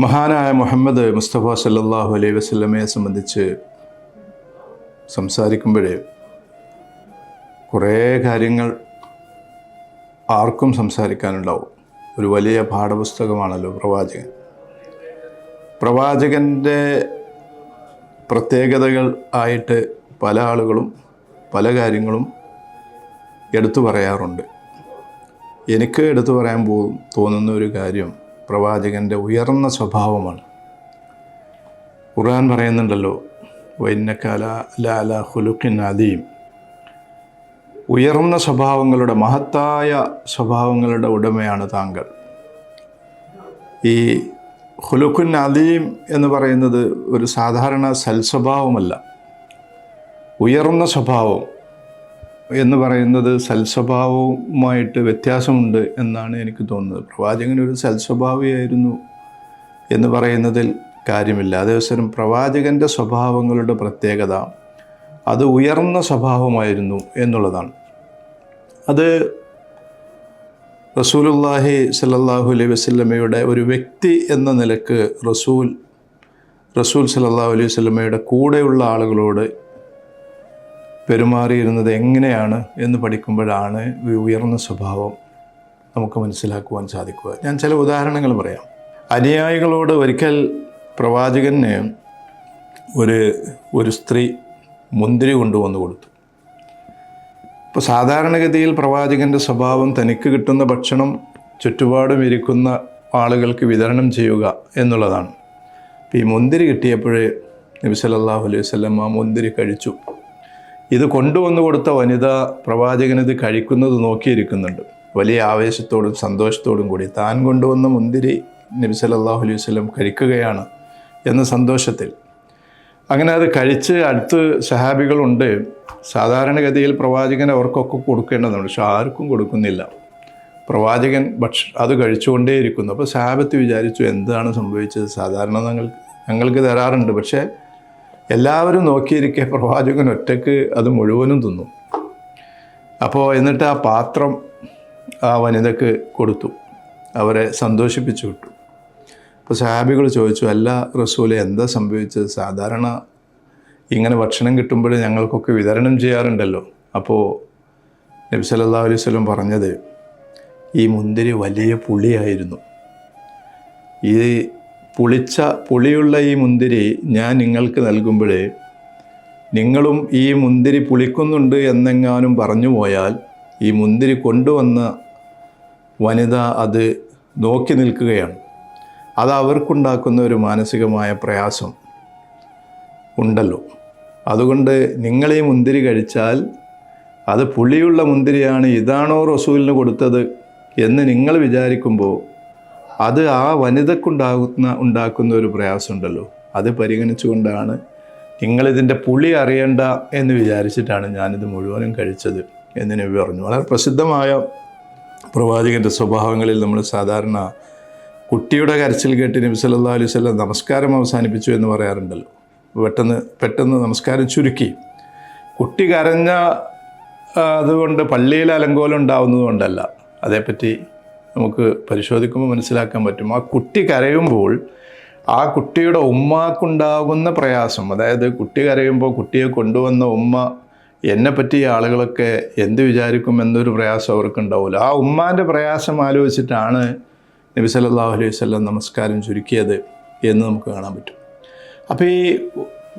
മഹാനായ മുഹമ്മദ് മുസ്തഫ സല്ലാഹു അലൈഹി വസ്ലമയെ സംബന്ധിച്ച് സംസാരിക്കുമ്പോഴേ കുറേ കാര്യങ്ങൾ ആർക്കും സംസാരിക്കാനുണ്ടാവും. ഒരു വലിയ പാഠപുസ്തകമാണല്ലോ പ്രവാചകൻ. പ്രവാചകന്റെ പ്രത്യേകതകൾ ആയിട്ട് പല ആളുകളും പല കാര്യങ്ങളും എടുത്തു പറയാറുണ്ട്. എനിക്ക് എടുത്തു പറയാൻ പോകും തോന്നുന്ന ഒരു കാര്യം പ്രവാചകന്റെ ഉയർന്ന സ്വഭാവമാണ്. ഖുർആൻ പറയുന്നുണ്ടല്ലോ വൈന്നക്കാല ലാല ഹുലുഖിൻ അദീം. ഉയർന്ന സ്വഭാവങ്ങളുടെ മഹത്തായ സ്വഭാവങ്ങളുടെ ഉടമയാണ് താങ്കൾ. ഈ ഹുലുഖുൻ അദീം എന്ന് പറയുന്നത് ഒരു സാധാരണ സൽസ്വഭാവമല്ല. ഉയർന്ന സ്വഭാവം എന്ന് പറയുന്നത് സൽസ്വഭാവവുമായിട്ട് വ്യത്യാസമുണ്ട് എന്നാണ് എനിക്ക് തോന്നുന്നത്. പ്രവാചകൻ ഒരു സൽസ്വഭാവിയായിരുന്നു എന്ന് പറയുന്നതിൽ കാര്യമില്ല. അതേസരം പ്രവാചകന്റെ സ്വഭാവങ്ങളുടെ പ്രത്യേകത അത് ഉയർന്ന സ്വഭാവമായിരുന്നു എന്നുള്ളതാണ്. അത് റസൂലുല്ലാഹി സല്ലാഹു അലൈഹി വസല്ലമയുടെ ഒരു വ്യക്തി എന്ന നിലയ്ക്ക് റസൂൽ റസൂൽ സല്ലാഹു അലൈഹി വസല്ലമയുടെ കൂടെയുള്ള ആളുകളോട് പെരുമാറിയിരുന്നത് എങ്ങനെയാണ് എന്ന് പഠിക്കുമ്പോഴാണ് ഉയർന്ന സ്വഭാവം നമുക്ക് മനസ്സിലാക്കുവാൻ സാധിക്കുക. ഞാൻ ചില ഉദാഹരണങ്ങൾ പറയാം. അനുയായികളോട് ഒരിക്കൽ പ്രവാചകന് ഒരു ഒരു സ്ത്രീ മുന്തിരി കൊണ്ടുവന്ന് കൊടുത്തു. ഇപ്പോൾ സാധാരണഗതിയിൽ പ്രവാചകന്റെ സ്വഭാവം തനിക്ക് കിട്ടുന്ന ഭക്ഷണം ചുറ്റുപാടും ഇരിക്കുന്ന ആളുകൾക്ക് വിതരണം ചെയ്യുക എന്നുള്ളതാണ്. ഈ മുന്തിരി കിട്ടിയപ്പോഴേ നബി സല്ലല്ലാഹു അലൈഹി വല്ലം ആ മുന്തിരി കഴിച്ചു. ഇത് കൊണ്ടുവന്നു കൊടുത്ത വനിത പ്രവാചകൻ ഇത് കഴിക്കുന്നത് നോക്കിയിരിക്കുന്നുണ്ട്. വലിയ ആവേശത്തോടും സന്തോഷത്തോടും കൂടി. താൻ കൊണ്ടുവന്ന മുന്തിരി നബി സല്ലല്ലാഹു അലൈഹി വസല്ലം കഴിക്കുകയാണ് എന്ന സന്തോഷത്തിൽ. അങ്ങനെ അത് കഴിച്ച് അടുത്ത് സഹാബികളുണ്ട്. സാധാരണഗതിയിൽ പ്രവാചകൻ അവർക്കൊക്കെ കൊടുക്കേണ്ടതാണ് പക്ഷെ ആർക്കും കൊടുക്കുന്നില്ല. പ്രവാചകൻ ഭക്ഷ അത് കഴിച്ചുകൊണ്ടേയിരിക്കുന്നു. അപ്പോൾ സഹാബത്ത് വിചാരിച്ചു എന്താണ് സംഭവിച്ചത്? സാധാരണ ഞങ്ങൾ ഞങ്ങൾക്ക് തരാറുണ്ട്. പക്ഷേ എല്ലാവരും നോക്കിയിരിക്കെ പ്രവാചകൻ ഒറ്റയ്ക്ക് അത് മുഴുവനും തിന്നു. അപ്പോൾ എന്നിട്ട് ആ പാത്രം ആ വനിതക്ക് കൊടുത്തു. അവരെ സന്തോഷിപ്പിച്ചു വിട്ടു. അപ്പോൾ സഹാബികൾ ചോദിച്ചു അല്ല റസൂലെ എന്താ സംഭവിച്ചത്? സാധാരണ ഇങ്ങനെ ഭക്ഷണം കിട്ടുമ്പോൾ ഞങ്ങൾക്കൊക്കെ വിതരണം ചെയ്യാറുണ്ടല്ലോ. അപ്പോൾ നബി സല്ലല്ലാഹു അലൈഹി വസല്ലം പറഞ്ഞത് ഈ മുന്തിരി വലിയ പുളിയായിരുന്നു. ഈ പുളിച്ച പുളിയുള്ള ഈ മുന്തിരി ഞാൻ നിങ്ങൾക്ക് നൽകുമ്പോൾ നിങ്ങളും ഈ മുന്തിരി പുളിക്കുന്നുണ്ട് എന്നെങ്ങാനും പറഞ്ഞു പോയാൽ ഈ മുന്തിരി കൊണ്ടുവന്ന വനിത അത് നോക്കി നിൽക്കുകയാണ്. അത് അവർക്കുണ്ടാക്കുന്ന ഒരു മാനസികമായ പ്രയാസം ഉണ്ടല്ലോ. അതുകൊണ്ട് നിങ്ങൾ ഈ മുന്തിരി കഴിച്ചാൽ അത് പുളിയുള്ള മുന്തിരിയാണ്. ഇതാണോ റസൂലിന് കൊടുത്തത് എന്ന് നിങ്ങൾ വിചാരിക്കുമ്പോൾ അത് ആ വനിതക്കുണ്ടാകുന്ന ഉണ്ടാക്കുന്ന ഒരു പ്രയാസമുണ്ടല്ലോ. അത് പരിഗണിച്ചുകൊണ്ടാണ് നിങ്ങളിതിന്റെ പുളി അറിയണ്ട എന്ന് വിചാരിച്ചിട്ടാണ് ഞാനിത് മുഴുവനും കഴിച്ചത് എന്ന് നബി പറഞ്ഞു വളരെ പ്രസിദ്ധമായ പ്രവാചകന്റെ സ്വഭാവങ്ങളിൽ നമ്മൾ സാധാരണ കുട്ടിയുടെ കരച്ചിൽ കേട്ട് നബി സല്ലല്ലാഹു അലൈഹി വസല്ലം നമസ്കാരം അവസാനിപ്പിച്ചു എന്ന് പറയാറുണ്ടല്ലോ. പെട്ടെന്ന് പെട്ടെന്ന് നമസ്കാരം ചുരുക്കി. കുട്ടി കരഞ്ഞ അതുകൊണ്ട് പള്ളിയിൽ അലങ്കോലം ഉണ്ടാവുന്നതുകൊണ്ടല്ല. അതേപ്പറ്റി നമുക്ക് പരിശോധിക്കുമ്പോൾ മനസ്സിലാക്കാൻ പറ്റും. ആ കുട്ടി കരയുമ്പോൾ ആ കുട്ടിയുടെ ഉമ്മാക്കുണ്ടാകുന്ന പ്രയാസം അതായത് കുട്ടി കരയുമ്പോൾ കുട്ടിയെ കൊണ്ടുവന്ന ഉമ്മ എന്നെ പറ്റിയ ആളുകളൊക്കെ എന്ത് വിചാരിക്കും എന്നൊരു പ്രയാസം അവർക്കുണ്ടാവില്ല ആ ഉമ്മാന്റെ പ്രയാസം ആലോചിച്ചിട്ടാണ് നബി സല്ലല്ലാഹു അലൈഹി വസല്ലം നമസ്കാരം ചുരുക്കിയത് എന്ന് നമുക്ക് കാണാൻ പറ്റും. അപ്പോൾ ഈ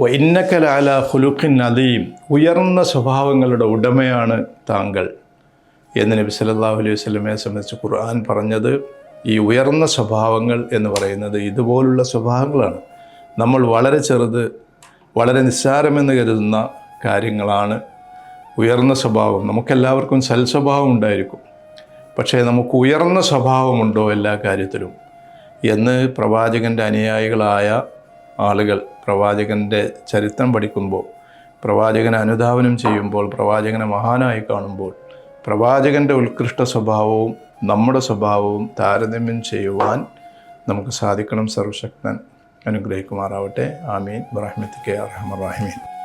വൈന്നക്കലാല ഹുലുഖിൻ നദീം ഉയർന്ന സ്വഭാവങ്ങളുടെ ഉടമയാണ് താങ്കൾ. എന്ന് നബി സല്ലല്ലാഹു അലൈഹി വസ്ലമയെ സംബന്ധിച്ച് ഖുർആൻ പറഞ്ഞത് ഈ ഉയർന്ന സ്വഭാവങ്ങൾ എന്ന് പറയുന്നത് ഇതുപോലുള്ള സ്വഭാവങ്ങളാണ്. നമ്മൾ വളരെ ചെറുത് വളരെ നിസ്സാരമെന്ന് കരുതുന്ന കാര്യങ്ങളാണ് ഉയർന്ന സ്വഭാവം. നമുക്കെല്ലാവർക്കും സൽസ്വഭാവം ഉണ്ടായിരിക്കും. പക്ഷേ നമുക്ക് ഉയർന്ന സ്വഭാവമുണ്ടോ എല്ലാ കാര്യത്തിലും? എന്ന് പ്രവാചകന്റെ അനുയായികളായ ആളുകൾ പ്രവാചകന്റെ ചരിത്രം പഠിക്കുമ്പോൾ പ്രവാചകനെ അനുധാവനം ചെയ്യുമ്പോൾ പ്രവാചകനെ മഹാനായി കാണുമ്പോൾ പ്രവാചകന്റെ ഉത്കൃഷ്ട സ്വഭാവവും നമ്മുടെ സ്വഭാവവും താരതമ്യം ചെയ്യുവാൻ നമുക്ക് സാധിക്കണം സർവശക്തൻ. അനുഗ്രഹിക്കുമാറാവട്ടെ. ആമീൻ. ബറഹ്മത്തിക്കെ അറഹമറാഹിമീൻ